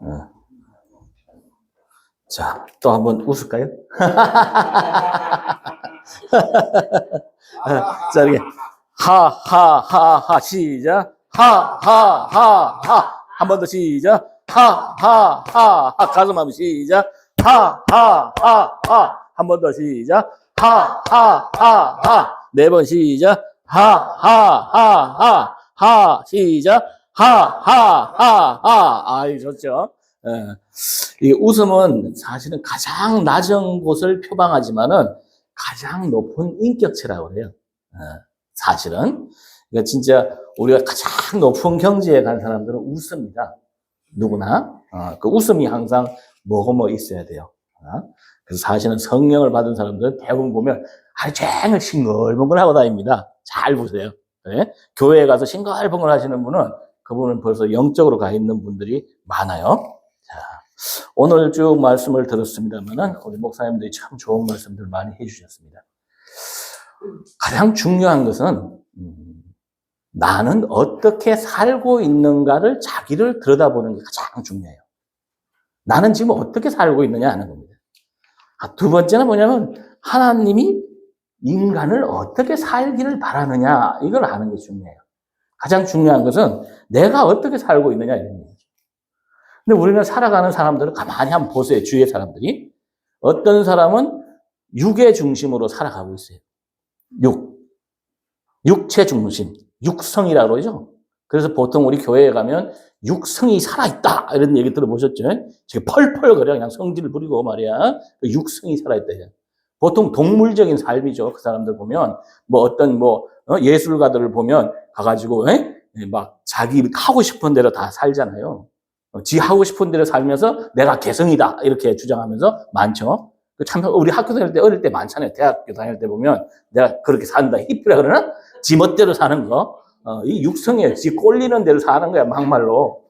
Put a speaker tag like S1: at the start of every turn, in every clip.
S1: 어. 자, 또 한번 웃을까요? 자, 이렇게 하 하 하 하 시작. 하 하 하 하 한 번 더 시작. 하 하 하 하 가슴 한번 시작. 하 하 하 하 한 번 더 시작. 하 하 하 하 네 번 시작. 하 하 하 하 하 시작. 하하하하 아이 좋죠. 예. 이 웃음은 사실은 가장 낮은 곳을 표방하지만은 가장 높은 인격체라고 그래요. 예, 사실은. 그러니까 진짜 우리가 가장 높은 경지에 간 사람들은 웃습니다. 누구나. 어, 그 웃음이 항상 뭐고 뭐 있어야 돼요. 어? 그래서 사실은 성령을 받은 사람들은 대부분 보면 하루 종일 싱글벙글 하고 다닙니다. 잘 보세요. 예? 교회에 가서 싱글벙글 하시는 분은 그분은 벌써 영적으로 가 있는 분들이 많아요. 자, 오늘 쭉 말씀을 들었습니다만은 우리 목사님들이 참 좋은 말씀들 많이 해주셨습니다. 가장 중요한 것은 음, 나는 어떻게 살고 있는가를 자기를 들여다보는 게 가장 중요해요. 나는 지금 어떻게 살고 있느냐 하는 겁니다. 아, 두 번째는 뭐냐면 하나님이 인간을 어떻게 살기를 바라느냐 이걸 아는 게 중요해요. 가장 중요한 것은 내가 어떻게 살고 있느냐 이런 얘기죠. 근데 우리는 살아가는 사람들은 가만히 한번 보세요. 주위의 사람들이. 어떤 사람은 육의 중심으로 살아가고 있어요. 육. 육체 중심. 육성이라고 그러죠. 그래서 보통 우리 교회에 가면 육성이 살아있다. 이런 얘기 들어보셨죠? 지금 펄펄 거려. 그냥 성질을 부리고 말이야. 그 육성이 살아있다. 보통 동물적인 삶이죠. 그 사람들 보면. 뭐 어떤 뭐 어? 예술가들을 보면 가가지고 에? 막 자기 하고 싶은 대로 다 살잖아요. 어, 지 하고 싶은 대로 살면서 내가 개성이다 이렇게 주장하면서 많죠. 그참 우리 학교 다닐 때 어릴 때 많잖아요. 대학교 다닐 때 보면 내가 그렇게 산다 히피라 그러나 지 멋대로 사는 거. 어, 이 육성이에요. 지 꼴리는 대로 사는 거야 막말로.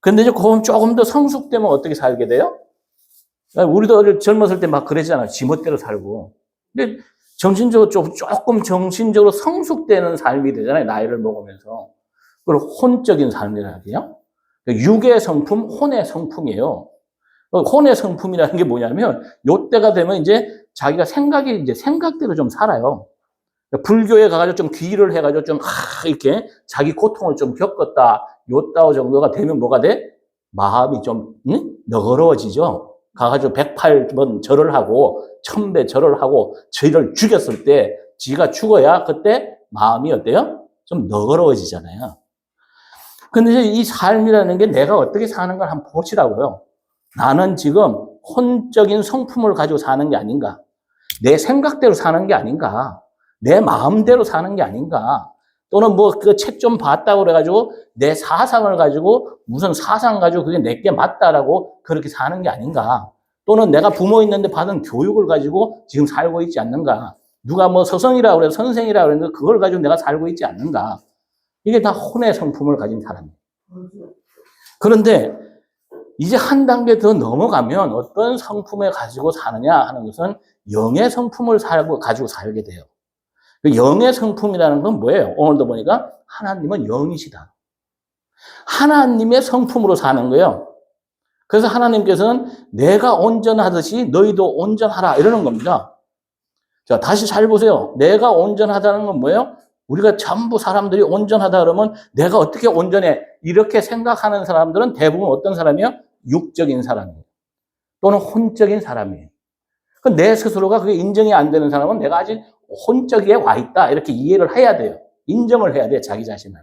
S1: 근데 이제 조금 더 성숙되면 어떻게 살게 돼요? 우리도 젊었을 때 막 그러잖아요. 지 멋대로 살고. 근데 정신적으로 좀, 조금 정신적으로 성숙되는 삶이 되잖아요. 나이를 먹으면서. 그리고 혼적인 삶이라는 게요. 육의 성품, 혼의 성품이에요. 혼의 성품이라는 게 뭐냐면, 요 때가 되면 이제 자기가 생각이 이제 생각대로 좀 살아요. 불교에 가가지고 좀 귀를 해가지고 좀, 하, 이렇게 자기 고통을 좀 겪었다. 요 따오 정도가 되면 뭐가 돼? 마음이 좀, 응? 너그러워지죠? 가가지고 108번 절을 하고, 천배 절을 하고, 저희를 죽였을 때, 지가 죽어야 그때 마음이 어때요? 좀 너그러워지잖아요. 근데 이 삶이라는 게 내가 어떻게 사는 걸 한번 보시라고요. 나는 지금 혼적인 성품을 가지고 사는 게 아닌가. 내 생각대로 사는 게 아닌가. 내 마음대로 사는 게 아닌가. 또는 뭐 그 책 좀 봤다고 그래가지고 내 사상을 가지고 무슨 사상 가지고 그게 내게 맞다라고 그렇게 사는 게 아닌가. 또는 내가 부모 있는데 받은 교육을 가지고 지금 살고 있지 않는가. 누가 뭐 서성이라고 그래 선생이라고 그랬는데 그걸 가지고 내가 살고 있지 않는가. 이게 다 혼의 성품을 가진 사람이에요. 그런데 이제 한 단계 더 넘어가면 어떤 성품을 가지고 사느냐 하는 것은 영의 성품을 살고 가지고 살게 돼요. 그 영의 성품이라는 건 뭐예요? 오늘도 보니까 하나님은 영이시다. 하나님의 성품으로 사는 거예요. 그래서 하나님께서는 내가 온전하듯이 너희도 온전하라 이러는 겁니다. 자, 다시 잘 보세요. 내가 온전하다는 건 뭐예요? 우리가 전부 사람들이 온전하다 그러면 내가 어떻게 온전해? 이렇게 생각하는 사람들은 대부분 어떤 사람이요? 육적인 사람이에요. 또는 혼적인 사람이에요. 내 스스로가 그게 인정이 안 되는 사람은 내가 아직 혼적에 와 있다. 이렇게 이해를 해야 돼요. 인정을 해야 돼요. 자기 자신을.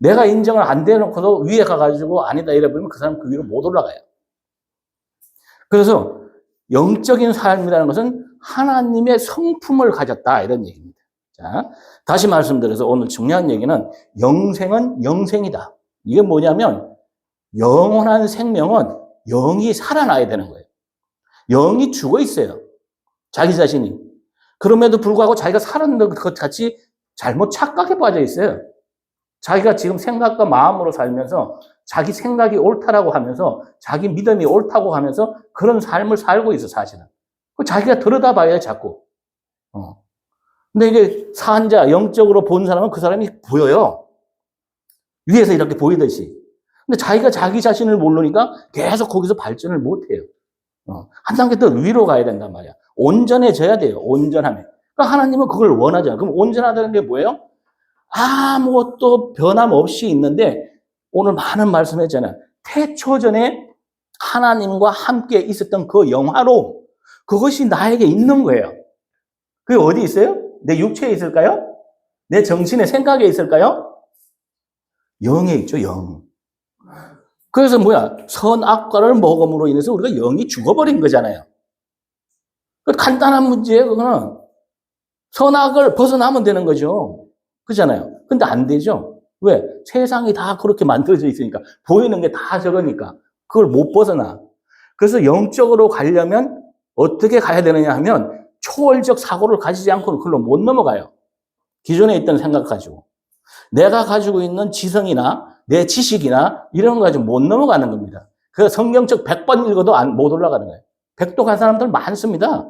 S1: 내가 인정을 안 대놓고도 위에 가가지고 아니다 이래버리면 그 사람 그 위로 못 올라가요. 그래서 영적인 삶이라는 것은 하나님의 성품을 가졌다. 이런 얘기입니다. 자, 다시 말씀드려서 오늘 중요한 얘기는 영생은 영생이다. 이게 뭐냐면 영원한 생명은 영이 살아나야 되는 거예요. 영이 죽어 있어요. 자기 자신이. 그럼에도 불구하고 자기가 살았는 것 같이 잘못 착각에 빠져 있어요. 자기가 지금 생각과 마음으로 살면서 자기 생각이 옳다라고 하면서 자기 믿음이 옳다고 하면서 그런 삶을 살고 있어, 사실은. 자기가 들여다봐야 자꾸. 어. 근데 이게 산자, 영적으로 본 사람은 그 사람이 보여요. 위에서 이렇게 보이듯이. 근데 자기가 자기 자신을 모르니까 계속 거기서 발전을 못 해요. 어, 한 단계 더 위로 가야 된단 말이야. 온전해져야 돼요. 온전하면. 그러니까 하나님은 그걸 원하잖아요. 그럼 온전하다는 게 뭐예요? 아무것도 변함없이 있는데 오늘 많은 말씀했잖아요. 태초 전에 하나님과 함께 있었던 그 영화로 그것이 나에게 있는 거예요. 그게 어디 있어요? 내 육체에 있을까요? 내 정신의 생각에 있을까요? 영에 있죠, 영. 그래서 뭐야? 선악과를 먹음으로 인해서 우리가 영이 죽어버린 거잖아요. 그 간단한 문제예요, 그거는. 선악을 벗어나면 되는 거죠. 그잖아요. 근데 안 되죠. 왜? 세상이 다 그렇게 만들어져 있으니까. 보이는 게 다 저러니까. 그걸 못 벗어나. 그래서 영적으로 가려면 어떻게 가야 되느냐 하면 초월적 사고를 가지지 않고는 그걸로 못 넘어가요. 기존에 있던 생각 가지고. 내가 가지고 있는 지성이나 내 지식이나 이런 거 가지고 못 넘어가는 겁니다. 그래서 성경책 100번 읽어도 안, 못 올라가는 거예요. 백도 간 사람들 많습니다.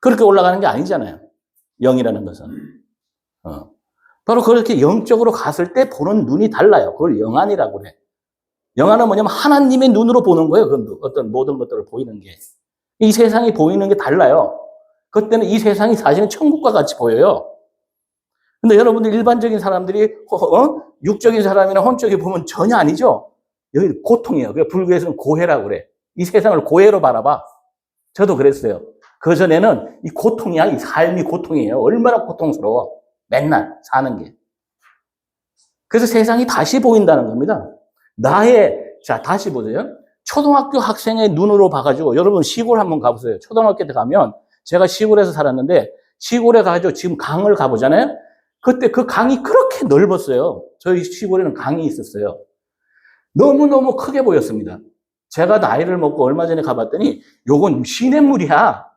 S1: 그렇게 올라가는 게 아니잖아요. 영이라는 것은. 어. 바로 그렇게 영적으로 갔을 때 보는 눈이 달라요. 그걸 영안이라고 그래. 영안은 뭐냐면 하나님의 눈으로 보는 거예요. 그 어떤 모든 것들을 보이는 게. 이 세상이 보이는 게 달라요. 그때는 이 세상이 사실은 천국과 같이 보여요. 근데 여러분들 일반적인 사람들이 어? 육적인 사람이나 혼적이 보면 전혀 아니죠. 여기 고통이에요. 그 불교에서는 고해라고 그래. 이 세상을 고해로 바라봐. 저도 그랬어요. 그 전에는 이 고통이야. 이 삶이 고통이에요. 얼마나 고통스러워. 맨날 사는 게. 그래서 세상이 다시 보인다는 겁니다. 나의, 자, 다시 보세요. 초등학교 학생의 눈으로 봐가지고, 여러분 시골 한번 가보세요. 초등학교 때 가면, 제가 시골에서 살았는데, 시골에 가가지고 지금 강을 가보잖아요? 그때 그 강이 그렇게 넓었어요. 저희 시골에는 강이 있었어요. 너무너무 크게 보였습니다. 제가 나이를 먹고 얼마 전에 가봤더니, 요건 시냇물이야.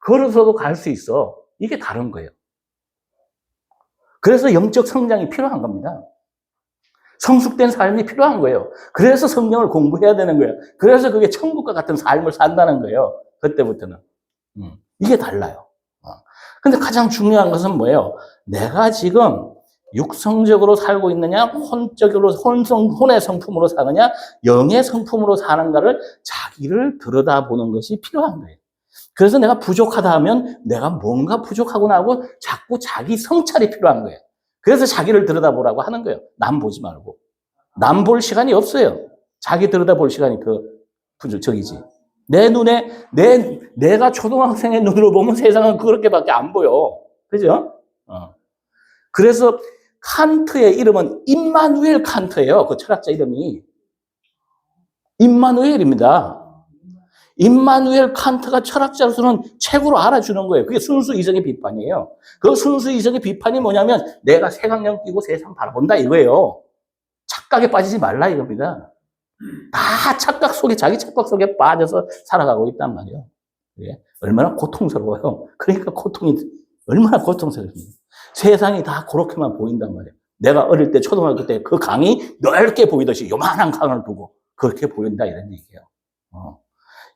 S1: 걸어서도 갈 수 있어. 이게 다른 거예요. 그래서 영적 성장이 필요한 겁니다. 성숙된 삶이 필요한 거예요. 그래서 성경을 공부해야 되는 거예요. 그래서 그게 천국과 같은 삶을 산다는 거예요. 그때부터는. 음, 이게 달라요. 어. 근데 가장 중요한 것은 뭐예요? 내가 지금 육성적으로 살고 있느냐, 혼적으로, 혼성, 혼의 성품으로 사느냐, 영의 성품으로 사는가를 자기를 들여다보는 것이 필요한 거예요. 그래서 내가 부족하다 하면 내가 뭔가 부족하구나 하고 자꾸 자기 성찰이 필요한 거예요. 그래서 자기를 들여다보라고 하는 거예요. 남 보지 말고. 남 볼 시간이 없어요. 자기 들여다볼 시간이 더 부족적이지. 내 눈에, 내, 내가 초등학생의 눈으로 보면 세상은 그렇게밖에 안 보여. 그죠? 어. 그래서 칸트의 이름은 임마누엘 칸트예요. 그 철학자 이름이. 임마누엘입니다. 임마누엘 칸트가 철학자로서는 최고로 알아주는 거예요. 그게 순수 이성의 비판이에요. 그 순수 이성의 비판이 뭐냐면 내가 색안경 끼고 세상 바라본다 이거예요. 착각에 빠지지 말라 이겁니다. 다 착각 속에 자기 착각 속에 빠져서 살아가고 있단 말이에요. 예? 얼마나 고통스러워요. 그러니까 고통이 얼마나 고통스럽습니까? 세상이 다 그렇게만 보인단 말이에요. 내가 어릴 때 초등학교 때 그 강이 넓게 보이듯이 요만한 강을 보고 그렇게 보인다 이런 얘기예요. 어.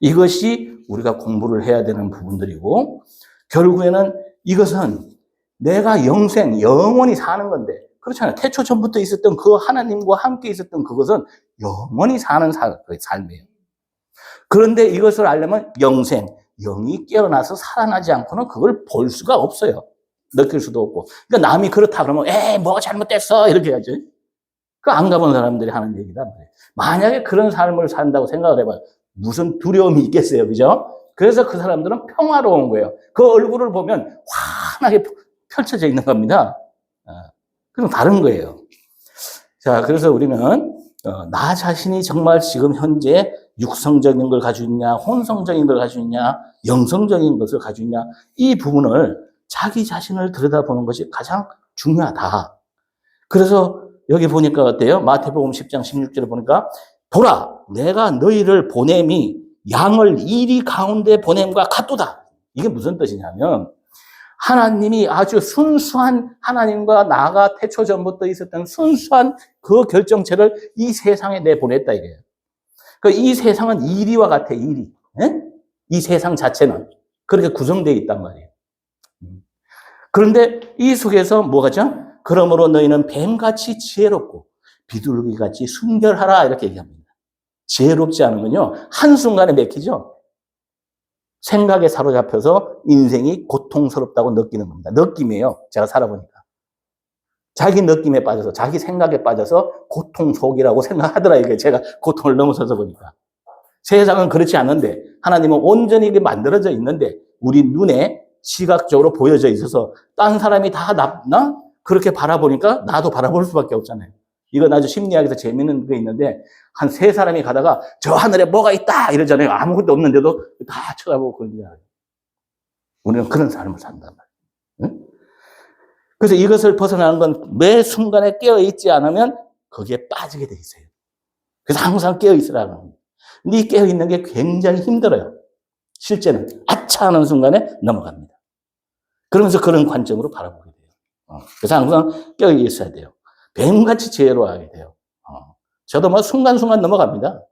S1: 이것이 우리가 공부를 해야 되는 부분들이고 결국에는 이것은 내가 영생, 영원히 사는 건데 그렇잖아요. 태초 전부터 있었던 그 하나님과 함께 있었던 그것은 영원히 사는 그 삶이에요. 그런데 이것을 알려면 영생, 영이 깨어나서 살아나지 않고는 그걸 볼 수가 없어요. 느낄 수도 없고. 그러니까 남이 그렇다 그러면 에이 뭐가 잘못됐어 이렇게 하죠. 그안 가본 사람들이 하는 얘기다. 만약에 그런 삶을 산다고 생각을 해봐요. 무슨 두려움이 있겠어요. 그죠? 그래서 그 사람들은 평화로운 거예요. 그 얼굴을 보면 환하게 펼쳐져 있는 겁니다. 그럼 다른 거예요. 자, 그래서 우리는 어, 나 자신이 정말 지금 현재 육성적인 걸 가지고 있냐, 혼성적인 걸 가지고 있냐, 영성적인 것을 가지고 있냐, 이 부분을 자기 자신을 들여다보는 것이 가장 중요하다. 그래서 여기 보니까 어때요? 마태복음 10장 16절에 보니까 보라, 내가 너희를 보냄이 양을 이리 가운데 보냄과 같도다. 이게 무슨 뜻이냐면, 하나님이 아주 순수한 하나님과 나가 태초 전부터 있었던 순수한 그 결정체를 이 세상에 내보냈다 이래요. 그이 세상은 이리와 같아, 이리. 에? 이 세상 자체는 그렇게 구성되어 있단 말이에요. 그런데 이 속에서 뭐가죠? 그러므로 너희는 뱀같이 지혜롭고 비둘기같이 순결하라 이렇게 얘기합니다. 지혜롭지 않으면요 한순간에 맥히죠. 생각에 사로잡혀서 인생이 고통스럽다고 느끼는 겁니다. 느낌이에요. 제가 살아보니까. 자기 느낌에 빠져서, 자기 생각에 빠져서 고통 속이라고 생각하더라, 이게 제가 고통을 넘어서서 보니까. 세상은 그렇지 않은데, 하나님은 온전히 만들어져 있는데, 우리 눈에 시각적으로 보여져 있어서, 딴 사람이 다 나, 나? 그렇게 바라보니까 나도 바라볼 수밖에 없잖아요. 이건 아주 심리학에서 재밌는 게 있는데, 한 세 사람이 가다가 저 하늘에 뭐가 있다! 이러잖아요. 아무것도 없는데도 다 쳐다보고 그런. 우리는 그런 삶을 산단 말이에요. 응? 그래서 이것을 벗어나는 건 매 순간에 깨어 있지 않으면 거기에 빠지게 돼 있어요. 그래서 항상 깨어 있으라는 겁니다. 근데 이 깨어 있는 게 굉장히 힘들어요. 실제는 아차 하는 순간에 넘어갑니다. 그러면서 그런 관점으로 바라보게 돼요. 어, 그래서 항상 깨어 있어야 돼요. 뱀같이 지혜로워야 돼요. 어, 저도 뭐 순간순간 넘어갑니다.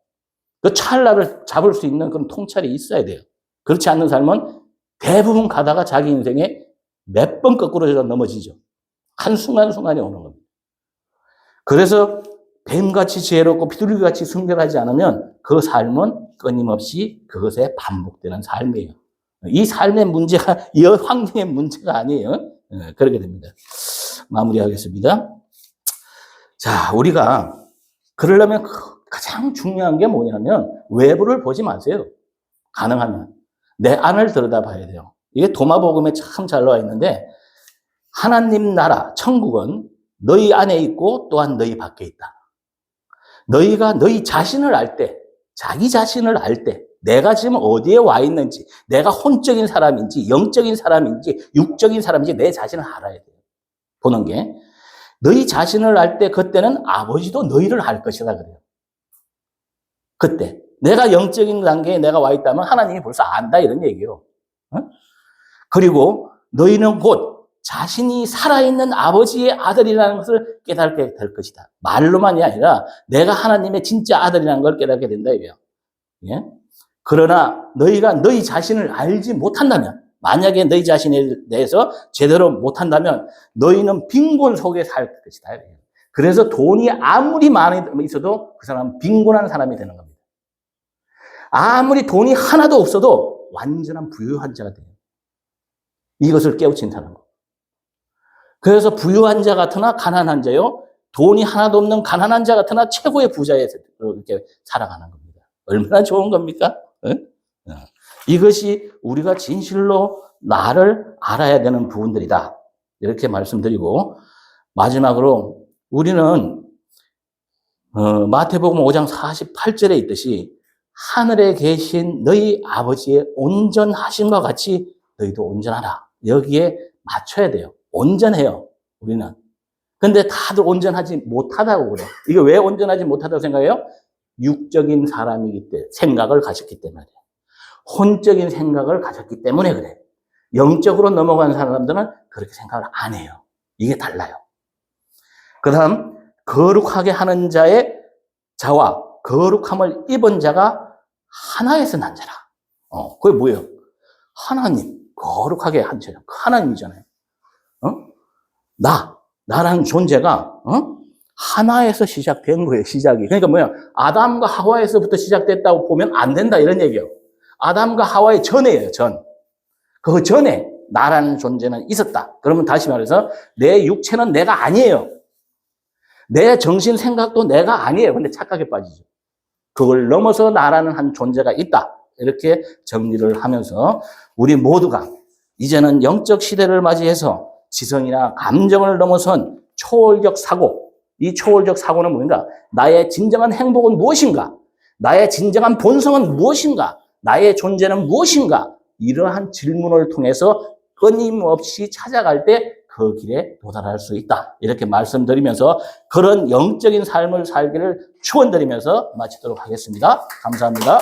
S1: 그 찰나를 잡을 수 있는 그런 통찰이 있어야 돼요. 그렇지 않는 삶은 대부분 가다가 자기 인생에 몇 번 거꾸로 넘어지죠. 한순간순간이 오는 겁니다. 그래서 뱀같이 지혜롭고 비둘기같이 순결하지 않으면 그 삶은 끊임없이 그것에 반복되는 삶이에요. 이 삶의 문제가, 이 환경의 문제가 아니에요. 네, 그렇게 됩니다. 마무리하겠습니다. 자, 우리가 그러려면 가장 중요한 게 뭐냐면 외부를 보지 마세요. 가능하면. 내 안을 들여다 봐야 돼요. 이게 도마복음에 참 잘 나와 있는데 하나님 나라 천국은 너희 안에 있고 또한 너희 밖에 있다. 너희가 너희 자신을 알 때, 자기 자신을 알 때, 내가 지금 어디에 와 있는지, 내가 혼적인 사람인지, 영적인 사람인지, 육적인 사람인지 내 자신을 알아야 돼요. 보는 게. 너희 자신을 알 때 그때는 아버지도 너희를 알 것이다 그래요. 그때. 내가 영적인 단계에 내가 와 있다면 하나님이 벌써 안다 이런 얘기예요. 어? 그리고 너희는 곧 자신이 살아있는 아버지의 아들이라는 것을 깨닫게 될 것이다. 말로만이 아니라 내가 하나님의 진짜 아들이라는 걸 깨닫게 된다 이거예요. 예? 그러나 너희가 너희 자신을 알지 못한다면 만약에 너희 자신에 대해서 제대로 못한다면 너희는 빈곤 속에 살 것이다. 그래서 돈이 아무리 많이 있어도 그 사람은 빈곤한 사람이 되는 겁니다. 아무리 돈이 하나도 없어도 완전한 부유한 자가 돼요. 이것을 깨우친다는 거. 그래서 부유한 자 같으나 가난한 자요. 돈이 하나도 없는 가난한 자 같으나 최고의 부자에서 이렇게 살아가는 겁니다. 얼마나 좋은 겁니까? 응? 어. 이것이 우리가 진실로 나를 알아야 되는 부분들이다. 이렇게 말씀드리고 마지막으로 우리는 어, 마태복음 5장 48절에 있듯이 하늘에 계신 너희 아버지의 온전하심과 같이 너희도 온전하라. 여기에 맞춰야 돼요. 온전해요. 우리는. 근데 다들 온전하지 못하다고 그래. 이게 왜 온전하지 못하다고 생각해요? 육적인 사람이기 때문에, 생각을 가졌기 때문에. 혼적인 생각을 가졌기 때문에 그래. 영적으로 넘어간 사람들은 그렇게 생각을 안 해요. 이게 달라요. 그 다음, 거룩하게 하는 자의 자와 거룩함을 입은 자가 하나에서 난 자라. 어, 그게 뭐예요? 하나님. 거룩하게 한 자요. 하나님이잖아요. 어? 나, 나라는 존재가, 어? 하나에서 시작된 거예요, 시작이. 그러니까 뭐야? 아담과 하와에서부터 시작됐다고 보면 안 된다, 이런 얘기예요. 아담과 하와의 전에예요, 전. 그 전에 나라는 존재는 있었다. 그러면 다시 말해서 내 육체는 내가 아니에요. 내 정신 생각도 내가 아니에요. 근데 착각에 빠지죠. 그걸 넘어서 나라는 한 존재가 있다. 이렇게 정리를 하면서 우리 모두가 이제는 영적 시대를 맞이해서 지성이나 감정을 넘어선 초월적 사고, 이 초월적 사고는 뭔가? 나의 진정한 행복은 무엇인가? 나의 진정한 본성은 무엇인가? 나의 존재는 무엇인가? 이러한 질문을 통해서 끊임없이 찾아갈 때 그 길에 도달할 수 있다. 이렇게 말씀드리면서 그런 영적인 삶을 살기를 축원드리면서 마치도록 하겠습니다. 감사합니다.